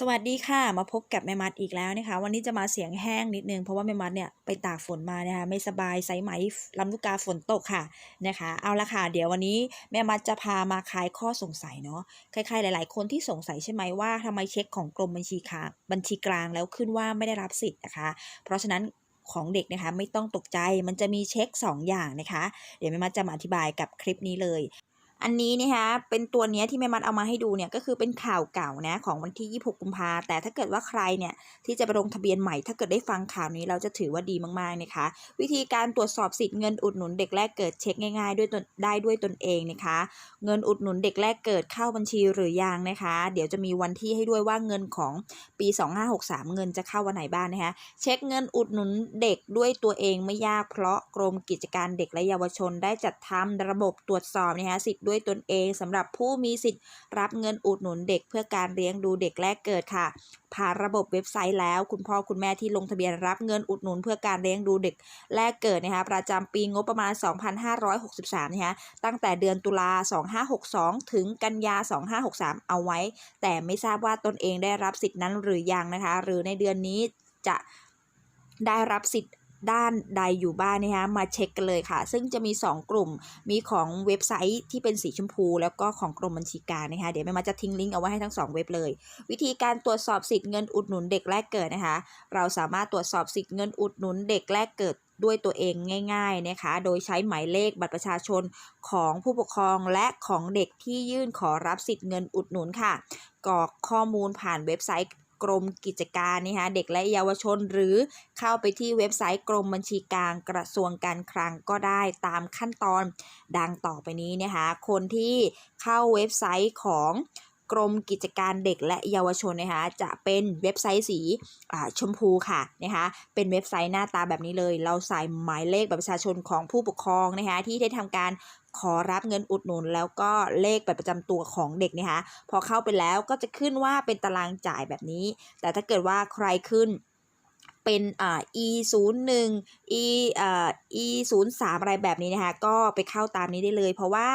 สวัสดีค่ะ มาพบกับแม่มัดอีกแล้วนะคะ วันนี้จะมาเสียงแห้งนิดนึง เพราะว่าแม่มัดเนี่ยไปตากฝนมานะคะไม่สบายไซไหมลำลูกกาฝนตกค่ะนะคะ เอาละค่ะ เดี๋ยววันนี้แม่มัดจะพามาคลายข้อสงสัยเนาะใครๆหลาย ๆ คนที่สงสัยใช่ไหมว่าทำไมเช็คของกรมบัญชีค่ะบัญชีกลางแล้วขึ้นว่าไม่ได้รับสิทธิ์นะคะ เพราะฉะนั้นของเด็กนะคะไม่ต้องตกใจมันจะมีเช็ค 2 อย่างนะคะ เดี๋ยวแม่มัดจะมาอธิบายกับคลิปนี้เลย อันนี้นะคะเป็นตัวเนี้ยที่แม่มัดเอามาให้ดูเนี่ยก็คือเป็นข่าวเก่านะของวันที่ 26 กุมภาแต่ถ้าเกิดว่าใครเนี่ยที่จะไปลงทะเบียนใหม่ ถ้าเกิดได้ฟังข่าวนี้เราจะถือว่าดีมากๆนะคะ วิธีการตรวจสอบสิทธิ์เงินอุดหนุนเด็กแรกเกิดเช็คง่ายๆด้วยตนได้ด้วยตนเองนะคะ เงินอุดหนุนเด็กแรกเกิดเข้าบัญชีหรือยังนะคะ เดี๋ยวจะมีวันที่ให้ด้วยว่าเงินของปี 2563 เงินจะเข้าวันไหนบ้างนะคะเช็คเงินอุดหนุนเด็กด้วยตัวเองไม่ยากเพราะกรมกิจการเด็กและเยาวชน ได้จัดทำระบบตรวจสอบนะคะสิทธิด้วยตนเองสำหรับผู้มีสิทธิ์ รับเงินอุดหนุนเด็กเพื่อการเลี้ยงดูเด็กแรกเกิดค่ะ ผ่านระบบเว็บไซต์แล้ว คุณพ่อคุณแม่ที่ลงทะเบียนรับเงินอุดหนุนเพื่อการเลี้ยงดูเด็กแรกเกิดนะคะประจำปีงบประมาณ 2563นะคะตั้งแต่เดือนตุลา 2562 ถึงกันยา 2563 เอาไว้ แต่ไม่ทราบว่าตนเองได้รับสิทธินั้นหรือยังนะคะ หรือในเดือนนี้จะได้รับสิทธิ์ ด้านใดอยู่บ้างนนะคะมาเช็คกันเลยค่ะ ซึ่งจะมี 2 กลุ่มมีของเว็บไซต์ที่เป็นสีชมพู แล้วก็ของกรมบัญชีการนะคะเดี๋ยวแม่มาจะทิ้งลิงก์เอาไว้ให้ทั้ง 2 เว็บเลย วิธีการตรวจสอบสิทธิ์เงินอุดหนุนเด็กแรกเกิดนะคะ เราสามารถตรวจสอบสิทธิ์เงินอุดหนุนเด็กแรกเกิดด้วยตัวเองง่ายๆนะคะ โดยใช้หมายเลขบัตรประชาชนของผู้ปกครองและของเด็กที่ยื่นขอรับสิทธิ์เงินอุดหนุนค่ะกรอกข้อมูลผ่านเว็บไซต์ กรมกิจการนะคะเด็กและเยาวชนหรือเข้าไปที่เว็บไซต์กรมบัญชีกลางกระทรวงการคลังก็ได้ตามขั้นตอนดังต่อไปนี้นะคะคนที่เข้าเว็บไซต์ของ กรมกิจการเด็กและเยาวชนนะคะจะเป็นเว็บไซต์สีชมพูค่ะนะคะเป็นเว็บไซต์หน้าตาแบบนี้เลย เราใส่หมายเลขบัตรประชาชนของผู้ปกครองนะคะที่ได้ทำการขอรับเงินอุดหนุน แล้วก็เลขบัตรประจำตัวของเด็กนะคะพอเข้าไปแล้วก็จะขึ้นว่าเป็นตารางจ่ายแบบนี้ แต่ถ้าเกิดว่าใครขึ้น เป็นอ่า e 0 1 e อ่า e 0 3อะไรแบบนี้นะคะ ก็ไปเข้าตามนี้ได้เลย เพราะว่า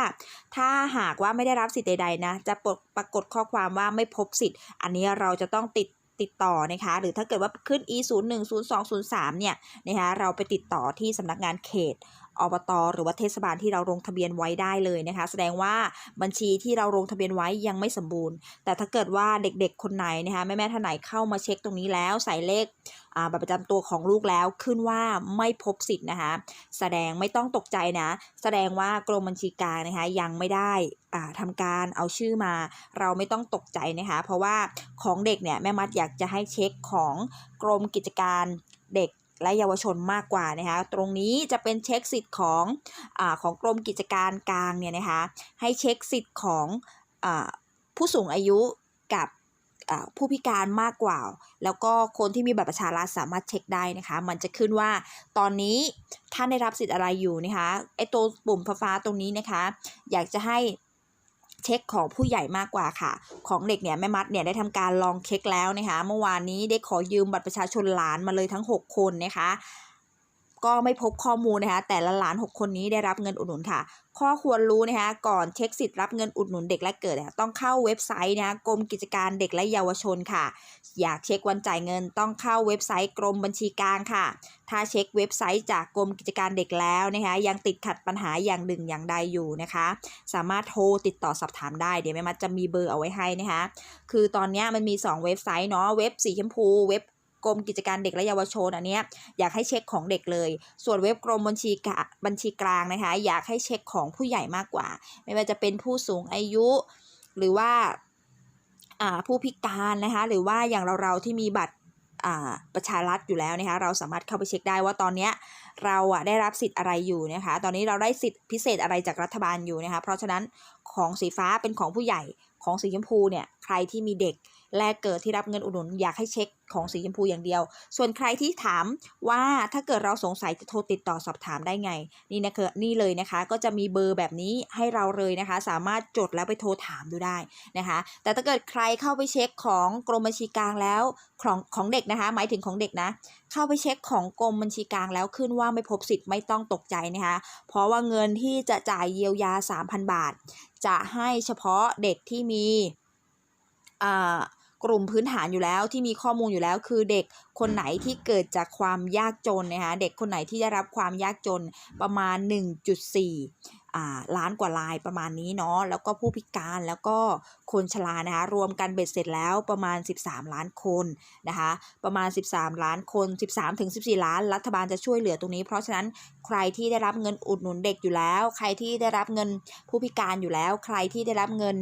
ถ้าหากว่าไม่ได้รับสิทธิ์ใดๆนะ จะปรากฏข้อความว่าไม่พบสิทธิ์ อันนี้เราจะต้องติดติดต่อนะคะ หรือถ้าเกิดว่าขึ้น e 0 1 0 2 0 3เนี่ยนะคะ เราไปติดต่อที่สำนักงานเขตอบตหรือว่าเทศบาลที่เราลงทะเบียนไว้ได้เลยนะคะ แสดงว่าบัญชีที่เราลงทะเบียนไว้ยังไม่สมบูรณ์ แต่ถ้าเกิดว่าเด็กๆคนไหนนะคะแม่ๆท่านไหนเข้ามาเช็คตรงนี้แล้วใส่เลขบัตรประจำตัวของลูกแล้วขึ้นว่าไม่พบสิทธิ์นะคะแสดงไม่ต้องตกใจนะ แสดงว่ากรมบัญชีกลางนะคะยังไม่ได้ทำการเอาชื่อมา เราไม่ต้องตกใจนะคะ เพราะว่าของเด็กเนี่ยแม่มัดอยากจะให้เช็คของกรมกิจการเด็ก และเยาวชนมากกว่านะคะ ตรงนี้จะเป็นเช็คสิทธิ์ของอของกรมกิจการกลางเนี่ยนะคะ ให้เช็คสิทธิ์ของอผู้สูงอายุกับผู้พิการมากกว่า แล้วก็คนที่มีบัตรประชารัฐสามารถเช็คได้นะคะ มันจะขึ้นว่าตอนนี้ท่านได้รับสิทธิ์อะไรอยู่นะคะ ไอตัวปุ่มฟ้าตรงนี้นะคะ อยากจะให้ เช็คของผู้ใหญ่มากกว่าค่ะ ของเด็กเนี่ยแม่มัดเนี่ยได้ทำการลองเช็คแล้วนะคะ เมื่อวานนี้ได้ขอยืมบัตรประชาชนหลานมาเลยทั้ง 6 คนนะคะ ก็ไม่พบข้อมูลนะคะแต่ละหลาน 6 คนนี้ได้รับเงินอุดหนุนค่ะ ข้อควรรู้นะคะก่อนเช็คสิทธิ์รับเงินอุดหนุนเด็กและเกิดต้องเข้าเว็บไซต์นะะกรมกิจการเด็กและเยาวชนค่ะ อยากเช็ควันจ่ายเงินต้องเข้าเว็บไซต์กรมบัญชีกลางค่ะ ถ้าเช็คเว็บไซต์จากกรมกิจการเด็กแล้วนะคะยังติดขัดปัญหาอย่างหนึ่งอย่างใดอยู่นะคะ สามารถโทรติดต่อสอบถามได้เดี๋ยวแม่มัดจะมีเบอร์เอาไว้ให้นะคะคือตอนนี้มันมี 2 เว็บไซต์เนาะเว็บสีชมพูเว็บ กรมกิจการเด็กและเยาวชนอันนี้อยากให้เช็คของเด็กเลย ส่วนเว็บกรมบัญชีบัญชีกลางนะคะ อยากให้เช็คของผู้ใหญ่มากกว่า ไม่ว่าจะเป็นผู้สูงอายุ หรือว่าผู้พิการนะคะหรือว่าอย่างเราๆที่มีบัตรประชารัฐอยู่แล้วนะคะเราสามารถเข้าไปเช็คได้ว่าตอนนี้เราอะได้รับสิทธิ์อะไรอยู่นะคะ ตอนนี้เราได้สิทธิ์พิเศษอะไรจากรัฐบาลอยู่นะคะ เพราะฉะนั้นของสีฟ้าเป็นของผู้ใหญ่ของสีชมพูเนี่ยใครที่มีเด็กแรกเกิดที่รับเงินอุดหนุนอยากให้เช็คของสีชมพูอย่างเดียว ส่วนใครที่ถามว่าถ้าเกิดเราสงสัยจะโทรติดต่อสอบถามได้ไง นี่นะคือนี่เลยนะคะ ก็จะมีเบอร์แบบนี้ให้เราเลยนะคะ สามารถจดแล้วไปโทรถามดูได้นะคะ แต่ถ้าเกิดใครเข้าไปเช็คของกรมบัญชีกลางแล้วของของเด็กนะคะ หมายถึงของเด็กนะ เข้าไปเช็คของกรมบัญชีกลางแล้วขึ้นว่าไม่พบสิทธิ์ไม่ต้องตกใจนะคะ เพราะว่าเงินที่จะจ่ายเยียวยา 3,000 บาท จะให้เฉพาะเด็กที่มีอ่า กลุ่มพื้นฐานอยู่แล้วที่มีข้อมูลอยู่แล้ว คือเด็กคนไหนที่เกิดจากความยากจนนะคะเด็กคนไหนที่ได้รับความยากจนประมาณ 1.4อ่าล้านกว่าลายประมาณนี้เนาะแล้วก็ผู้พิการแล้วก็คนชรานะคะรวมกันเบ็ดเสร็จแล้วประมาณ 13 ล้านคนนะคะประมาณ 13 ล้านคน 13ถึง14 ล้าน รัฐบาลจะช่วยเหลือตรงนี้ เพราะฉะนั้นใครที่ได้รับเงินอุดหนุนเด็กอยู่แล้ว ใครที่ได้รับเงินผู้พิการอยู่แล้ว ใครที่ได้รับเงิน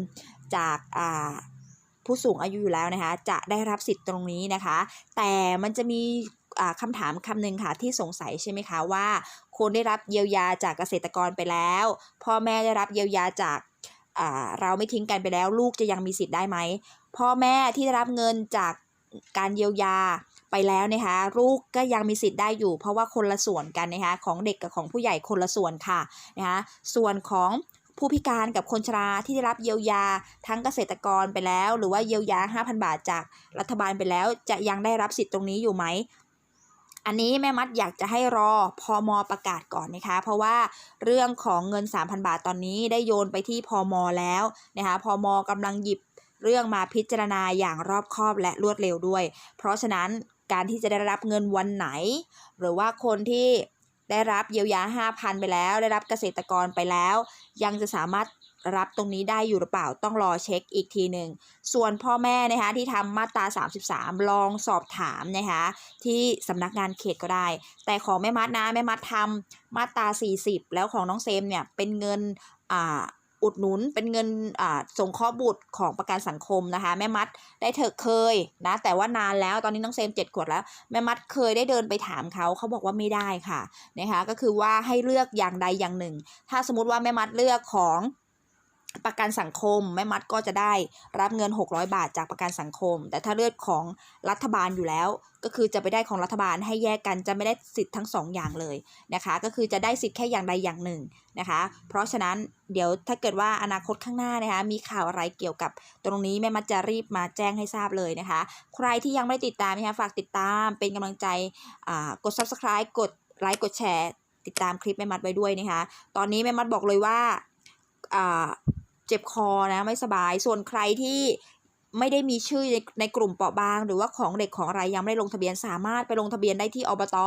จากอ่า ผู้สูงอายุอยู่แล้วนะคะ จะได้รับสิทธิ์ตรงนี้นะคะ แต่มันจะมีคำถามคำหนึ่งค่ะที่สงสัยใช่ไหมคะว่าคนได้รับเยียวยาจากเกษตรกรไปแล้ว พ่อแม่ได้รับเยียวยาจากเราไม่ทิ้งกันไปแล้ว ลูกจะยังมีสิทธิ์ได้ไหมพ่อแม่ที่ได้รับเงินจากการเยียวยาไปแล้วนะคะลูกก็ยังมีสิทธิ์ได้อยู่ เพราะว่าคนละส่วนกันนะคะของเด็กกับของผู้ใหญ่คนละส่วนค่ะนะคะส่วนของ ผู้พิการกับคนชราที่ได้รับเยียวยาทั้งเกษตรกรไปแล้ว หรือว่าเยียวยา 5,000 บาทจากรัฐบาลไปแล้ว จะยังได้รับสิทธิ์ตรงนี้อยู่ไหมอันนี้แม่มัดอยากจะให้รอพอมประกาศก่อนนะคะ เพราะว่าเรื่องของเงิน 3,000 บาทตอนนี้ได้โยนไปที่พอมแล้วนะคะพอมกำลังหยิบเรื่องมาพิจารณาอย่างรอบคอบและรวดเร็วด้วย เพราะฉะนั้นการที่จะได้รับเงินวันไหน หรือว่าคนที่ ได้รับเยียวยา 5,000 ไปแล้ว ได้รับเกษตรกรไปแล้ว ยังจะสามารถรับตรงนี้ได้อยู่หรือเปล่าต้องรอเช็คอีกทีหนึ่ง ส่วนพ่อแม่นะคะที่ทำมาตรา 33 ลองสอบถามนะคะที่สำนักงานเขตก็ได้ แต่ของแม่มัดนะแม่มัดทำมาตรา 40 แล้วของน้องเซมเนี่ยเป็นเงินอ่า อุดหนุนเป็นเงินอ่าสงเคราะห์บุตรของประกันสังคมนะคะ แม่มัดได้เถอะเคยนะแต่ว่านานแล้วตอนนี้น้องเซมเจ็ดขวดแล้ว แม่มัดเคยได้เดินไปถามเขาเขาบอกว่าไม่ได้ค่ะนะคะก็คือว่าให้เลือกอย่างใดอย่างหนึ่ง ถ้าสมมติว่าแม่มัดเลือกของ ประกันสังคมแม่มัดก็จะได้รับเงิน 600 บาทจากประกันสังคม แต่ถ้าเลือกของรัฐบาลอยู่แล้ว ก็คือจะไปได้ของรัฐบาลให้แยกกันจะไม่ได้สิทธิ์ทั้งสองอย่างเลยนะคะ ก็คือจะได้สิทธิ์แค่อย่างใดอย่างหนึ่งนะคะ เพราะฉะนั้นเดี๋ยวถ้าเกิดว่าอนาคตข้างหน้านะคะมีข่าวอะไรเกี่ยวกับตรงนี้แม่มัดจะรีบมาแจ้งให้ทราบเลยนะคะ ใครที่ยังไม่ได้ติดตามนะคะฝากติดตามเป็นกำลังใจกด subscribe กดไลค์กดแชร์ติดตามคลิปแม่มัดไว้ด้วยนะคะ ตอนนี้แม่มัดบอกเลยว่า เจ็บคอนะไม่สบาย ส่วนใครที่ ไม่ได้มีชื่อในในกลุ่มเปราะบาง หรือว่าของเด็กของอะไรยังไม่ได้ลงทะเบียนสามารถไปลงทะเบียนได้ที่อบต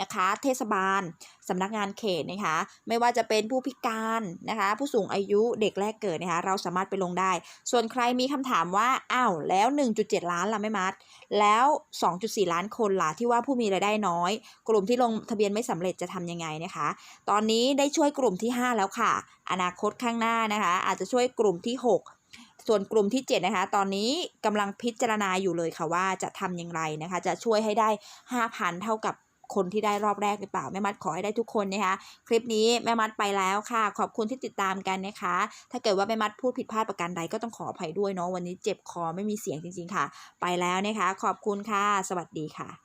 นะคะ เทศบาลสำนักงานเขตนะคะ ไม่ว่าจะเป็นผู้พิการนะคะ ผู้สูงอายุเด็กแรกเกิดนะคะ เราสามารถไปลงได้ ส่วนใครมีคำถามว่าอ้าวแล้ว 1.7 ล้านล่ะไม่มัด แล้ว 2.4 ล้านคนล่ะที่ว่าผู้มีรายได้น้อย กลุ่มที่ลงทะเบียนไม่สำเร็จจะทำยังไงนะคะ ตอนนี้ได้ช่วยกลุ่มที่ 5 แล้วค่ะ อนาคตข้างหน้านะคะ อาจจะช่วยกลุ่มที่ 6 ส่วนกลุ่มที่ 7 นะคะ ตอนนี้กำลังพิจารณาอยู่เลยค่ะว่าจะทำอย่างไรนะคะ จะช่วยให้ได้ 5,000 เท่ากับคนที่ได้รอบแรกหรือเปล่า แม่มัดขอให้ได้ทุกคนนะคะคลิปนี้แม่มัดไปแล้วค่ะ ขอบคุณที่ติดตามกันนะคะ ถ้าเกิดว่าแม่มัดพูดผิดพลาดประการใดก็ต้องขออภัยด้วยเนาะวันนี้เจ็บคอไม่มีเสียงจริง ๆ ค่ะ ไปแล้วนะคะ ขอบคุณค่ะ สวัสดีค่ะ